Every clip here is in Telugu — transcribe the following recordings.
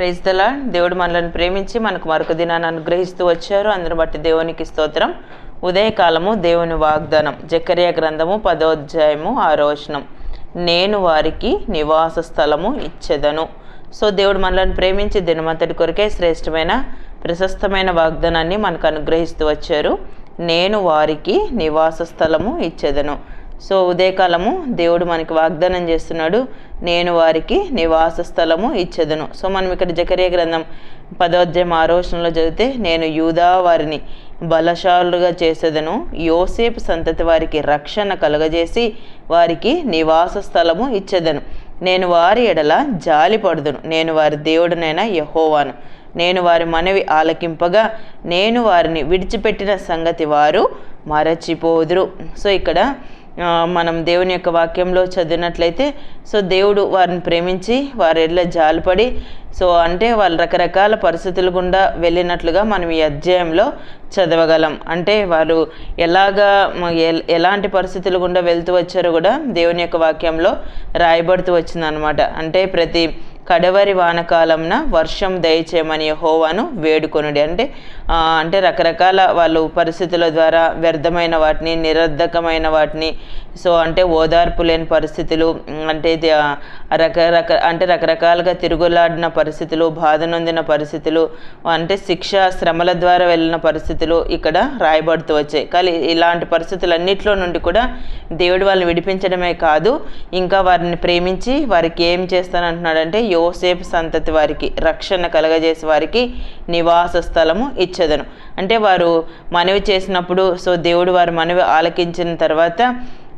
ప్రైజ్ దలా దేవుడు మనల్ని ప్రేమించి మనకు మరొక దినాన్ని అనుగ్రహిస్తూ వచ్చారు. అందరు బట్టి దేవునికి స్తోత్రం. ఉదయకాలము దేవుని వాగ్దానం. జకర్య గ్రంథము పదోధ్యాయము ఆరోచనం నేను వారికి నివాస స్థలము ఇచ్చేదను. సో దేవుడు మనల్ని ప్రేమించి దినమంతటి కొరకే శ్రేష్టమైన ప్రశస్తమైన వాగ్దానాన్ని మనకు అనుగ్రహిస్తూ వచ్చారు. నేను వారికి నివాస స్థలము ఇచ్చేదను. సో ఉదయకాలము దేవుడు మనకి వాగ్దానం చేస్తున్నాడు నేను వారికి నివాస స్థలము ఇచ్చేదను. సో మనం ఇక్కడ జకర్య గ్రంథం పదోధ్యయం ఆరోచనలో చదివితే నేను యూదా వారిని బలశాలుగా చేసేదను యోసేపు సంతతి వారికి రక్షణ కలుగజేసి వారికి నివాస స్థలము ఇచ్చేదను. నేను వారి ఎడల జాలి పడుదును నేను వారి దేవుడునైనా యహోవాను. నేను వారి మనవి ఆలకింపగా నేను వారిని విడిచిపెట్టిన సంగతి వారు మరచిపోదురు. సో ఇక్కడ మనం దేవుని యొక్క వాక్యంలో చదివినట్లయితే సో దేవుడు వారిని ప్రేమించి వారి ఎడ్ల జాలిపడి సో అంటే వాళ్ళు రకరకాల పరిస్థితుల గుండా వెళ్ళినట్లుగా మనం ఈ అధ్యాయంలో చదవగలం. అంటే వారు ఎలాగా ఎలాంటి పరిస్థితుల గుండా వెళ్తూ వచ్చారో కూడా దేవుని యొక్క వాక్యంలో రాయబడుతూ వచ్చిందనమాట అంటే ప్రతి కడవరి వానకాలంన వర్షం దయచేయమని హోవాను వేడుకొనుడి. అంటే అంటే రకరకాల వాళ్ళు పరిస్థితుల ద్వారా వ్యర్థమైన వాటిని నిరర్ధకమైన వాటిని సో అంటే ఓదార్పు లేని పరిస్థితులు అంటే రకరక అంటే రకరకాలుగా తిరుగులాడిన పరిస్థితులు బాధ నొందిన పరిస్థితులు అంటే శిక్ష శ్రమల ద్వారా వెళ్ళిన పరిస్థితులు ఇక్కడ రాయబడుతూ వచ్చాయి. కానీ ఇలాంటి పరిస్థితులన్నింటిలో నుండి కూడా దేవుడు వాళ్ళని విడిపించడమే కాదు ఇంకా వారిని ప్రేమించి వారికి ఏం చేస్తానంటున్నాడంటే యోసేపు సంతతి వారికి రక్షణ కలగజేసి వారికి నివాస స్థలము ఇచ్చేదను. అంటే వారు మనవి చేసినప్పుడు సో దేవుడు వారి మనవి ఆలకించిన తర్వాత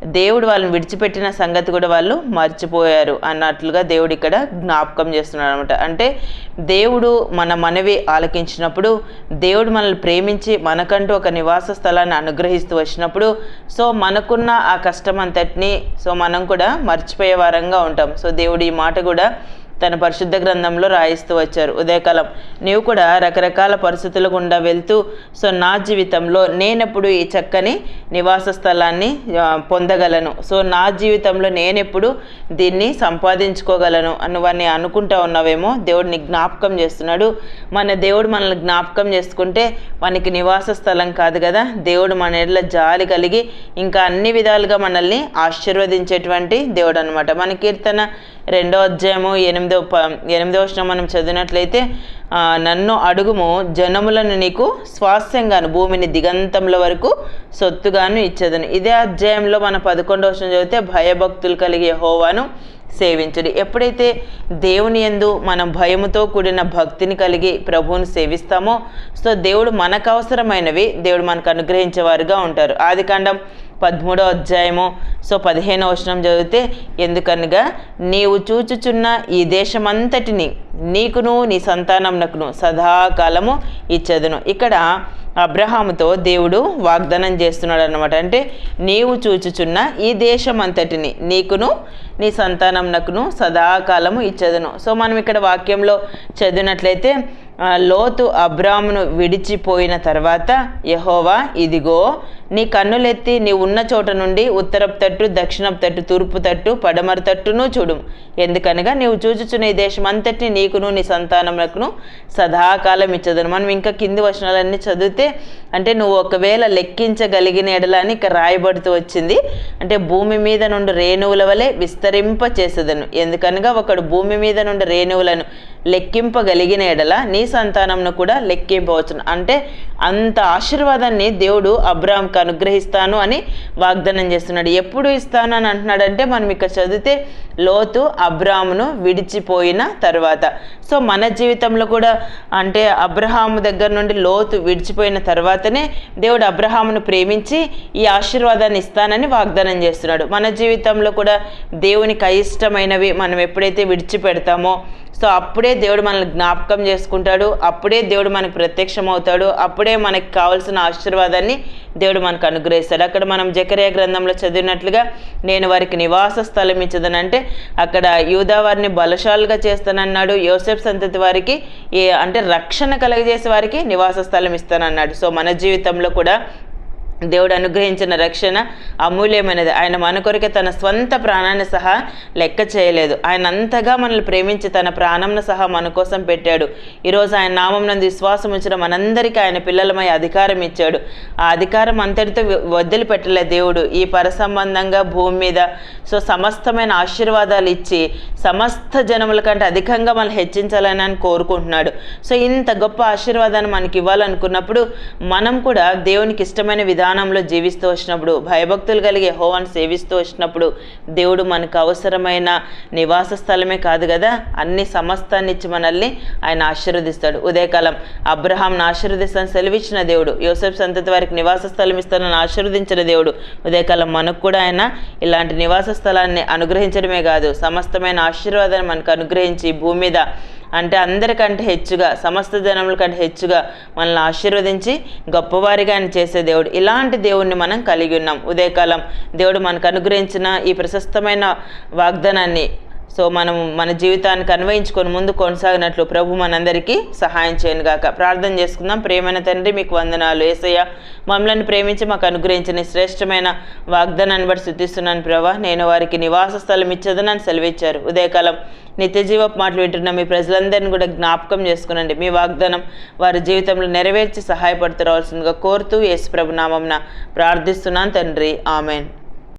దేవుడు వాళ్ళని విడిచిపెట్టిన సంగతి కూడా వాళ్ళు మర్చిపోయారు అన్నట్లుగా దేవుడు ఇక్కడ జ్ఞాపకం చేస్తున్నాడు అనమాట అంటే దేవుడు మన మనవి ఆలకించినప్పుడు దేవుడు మనల్ని ప్రేమించి మనకంటూ ఒక నివాస స్థలాన్ని అనుగ్రహిస్తూ వచ్చినప్పుడు సో మనకున్న ఆ కష్టం అంతటిని సో మనం కూడా మర్చిపోయే వారంగా ఉంటాం. సో దేవుడు ఈ మాట కూడా తన పరిశుద్ధ గ్రంథంలో రాయిస్తూ వచ్చారు. ఉదయకాలం నీవు కూడా రకరకాల పరిస్థితుల గుండా వెళ్తూ సో నా జీవితంలో నేనెప్పుడు ఈ చక్కని నివాస స్థలాన్ని పొందగలను. సో నా జీవితంలో నేనెప్పుడు దీన్ని సంపాదించుకోగలను అనువని అనుకుంటా ఉన్నావేమో దేవుడిని జ్ఞాపకం చేస్తున్నాడు. మన దేవుడు మనల్ని జ్ఞాపకం చేసుకుంటే మనకి నివాస స్థలం కాదు కదా. దేవుడు మన ఎడల జాలి కలిగి ఇంకా అన్ని విధాలుగా మనల్ని ఆశీర్వదించేటువంటి దేవుడు అనమాట మన కీర్తన రెండో అధ్యాయము ఎనిమిదో ప ఎనిమిదో వచ్చిన మనం చదివినట్లయితే నన్ను అడుగుము జనములను నీకు స్వాస్థ్యంగాను భూమిని దిగంతముల వరకు సొత్తుగాను ఇచ్చేదను. ఇదే అధ్యాయంలో మన పదకొండవ వచ్చిన చదివితే భయభక్తులు కలిగే హోవాను సేవించడు. ఎప్పుడైతే దేవుని యందు మనం భయముతో కూడిన భక్తిని కలిగి ప్రభువుని సేవిస్తామో సో దేవుడు మనకు అవసరమైనవి దేవుడు మనకు అనుగ్రహించేవారుగా ఉంటారు. ఆదికాండం పదమూడో అధ్యాయము. సో పదిహేనో వచనం చదివితే ఎందుకనగా నీవు చూచుచున్న ఈ దేశమంతటిని నీకును నీ సంతానమునకును సదాకాలము ఇచ్చదును. ఇక్కడ అబ్రహాముతో దేవుడు వాగ్దానం చేస్తున్నాడు అనమాట అంటే నీవు చూచుచున్న ఈ దేశం అంతటిని నీకును నీ సంతానంనకును సదాకాలము ఇచ్చదును. సో మనం ఇక్కడ వాక్యంలో చదివినట్లయితే లోతు అబ్రామును విడిచిపోయిన తర్వాత యహోవా ఇదిగో నీ కన్నులెత్తి నీ ఉన్న చోట నుండి ఉత్తరపు తట్టు దక్షిణపు తట్టు తూర్పు తట్టు పడమర తట్టును చూడు. ఎందుకనగా నీవు చూచుచున్న ఈ దేశం అంతటిని నీకును నీ సంతానములకును సదాకాలం ఇచ్చదను. మనం ఇంకా కింది వచనాలన్నీ చదివితే అంటే నువ్వు ఒకవేళ లెక్కించగలిగిన ఎడలని ఇక రాయబడుతూ వచ్చింది. అంటే భూమి మీద నుండి రేణువుల వలె విస్తరింప చేసేదను. ఎందుకనగా ఒకడు భూమి మీద నుండి రేణువులను లెక్కింపగలిగిన ఎడల నీ సంతానంను కూడా లెక్కింపవచ్చును. అంటే అంత ఆశీర్వాదాన్ని దేవుడు అబ్రామ్కి అనుగ్రహిస్తాను అని వాగ్దానం చేస్తున్నాడు. ఎప్పుడు ఇస్తాను అని అంటున్నాడంటే మనం ఇక్కడ చదివితే లోతు అబ్రామును విడిచిపోయిన తర్వాత. సో మన జీవితంలో కూడా అంటే అబ్రహాము దగ్గర నుండి లోతు విడిచిపోయిన తర్వాతనే దేవుడు అబ్రహామును ప్రేమించి ఈ ఆశీర్వాదాన్ని ఇస్తానని వాగ్దానం చేస్తున్నాడు. మన జీవితంలో కూడా దేవునికి అయిష్టమైనవి మనం ఎప్పుడైతే విడిచిపెడతామో సో అప్పుడే దేవుడు మనల్ని జ్ఞాపకం చేసుకుంటాడు అప్పుడే దేవుడు మనకు ప్రత్యక్షం అవుతాడు అప్పుడే మనకి కావాల్సిన ఆశీర్వాదాన్ని దేవుడు మనకు అనుగ్రహిస్తాడు. అక్కడ మనం జకరియా గ్రంథంలో చదివినట్లుగా నేను వారికి నివాస స్థలం ఇచ్చదనంటే అక్కడ యూదా వారిని బలశాలుగా చేస్తానన్నాడు యోసెఫ్ సంతతి వారికి ఏ అంటే రక్షణ కలగజేసే వారికి నివాస స్థలం ఇస్తానన్నాడు. సో మన జీవితంలో కూడా దేవుడు అనుగ్రహించిన రక్షణ అమూల్యమైనది. ఆయన మన కొరకే తన స్వంత ప్రాణాన్ని సహా లెక్క చేయలేదు. ఆయన అంతగా మనల్ని ప్రేమించి తన ప్రాణంను సహా మన కోసం పెట్టాడు. ఈరోజు ఆయన నామం నందు విశ్వాసం ఉంచిన మనందరికీ ఆయన పిల్లలమై అధికారం ఇచ్చాడు. ఆ అధికారం అంతటితో వదిలిపెట్టలే దేవుడు. ఈ పరసంబంధంగా భూమి మీద సో సమస్తమైన ఆశీర్వాదాలు ఇచ్చి సమస్త జనముల కంటే అధికంగా మనల్ని హెచ్చించాలని అని కోరుకుంటున్నాడు. సో ఇంత గొప్ప ఆశీర్వాదాన్ని మనకి ఇవ్వాలనుకున్నప్పుడు మనం కూడా దేవునికి ఇష్టమైన విధానం విధానంలో జీవిస్తూ వచ్చినప్పుడు భయభక్తులు కలిగే హోవాన్ని సేవిస్తూ వచ్చినప్పుడు దేవుడు మనకు అవసరమైన నివాస స్థలమే కాదు కదా? అన్ని సమస్తాన్ని ఇచ్చి మనల్ని ఆయన ఆశీర్వదిస్తాడు. ఉదయకాలం అబ్రహాంను ఆశీర్వదిస్తాను సెలవిచ్చిన దేవుడు యోసెఫ్ సంతతి వారికి నివాస స్థలం ఇస్తానని ఆశీర్వదించిన దేవుడు ఉదయకాలం మనకు కూడా ఆయన ఇలాంటి నివాస స్థలాన్ని అనుగ్రహించడమే కాదు సమస్తమైన ఆశీర్వాదాన్ని మనకు అనుగ్రహించి భూమి మీద అంటే అందరికంటే హెచ్చుగా సమస్త జనముల కంటే హెచ్చుగా మనల్ని ఆశీర్వదించి గొప్పవారిగా ఆయన చేసే దేవుడు. ఇలాంటి దేవుణ్ణి మనం కలిగి ఉన్నాం. ఉదయకాలం దేవుడు మనకు అనుగ్రహించిన ఈ ప్రశస్తమైన వాగ్దానాన్ని సో మనం మన జీవితానికి అన్వయించుకొని ముందు కొనసాగినట్లు ప్రభు మనందరికీ సహాయం చేయను గాక. ప్రార్థన చేసుకుందాం. ప్రేమైన తండ్రి మీకు వందనాలు. ఏసయ్య మమ్మల్ని ప్రేమించి మాకు అనుగ్రహించిన శ్రేష్టమైన వాగ్దానాన్ని బట్టి శుద్ధిస్తున్నాను ప్రభా. నేను వారికి నివాస స్థలం ఇచ్చేదని సెలవిచ్చారు. ఉదయకాలం నిత్యజీవ మాటలు వింటున్న మీ ప్రజలందరినీ కూడా జ్ఞాపకం చేసుకునండి. మీ వాగ్దానం వారి జీవితంలో నెరవేర్చి సహాయపడుతూ రావాల్సిందిగా కోరుతూ యేసు ప్రభు నామంన ప్రార్థిస్తున్నాను తండ్రి. ఆమెన్.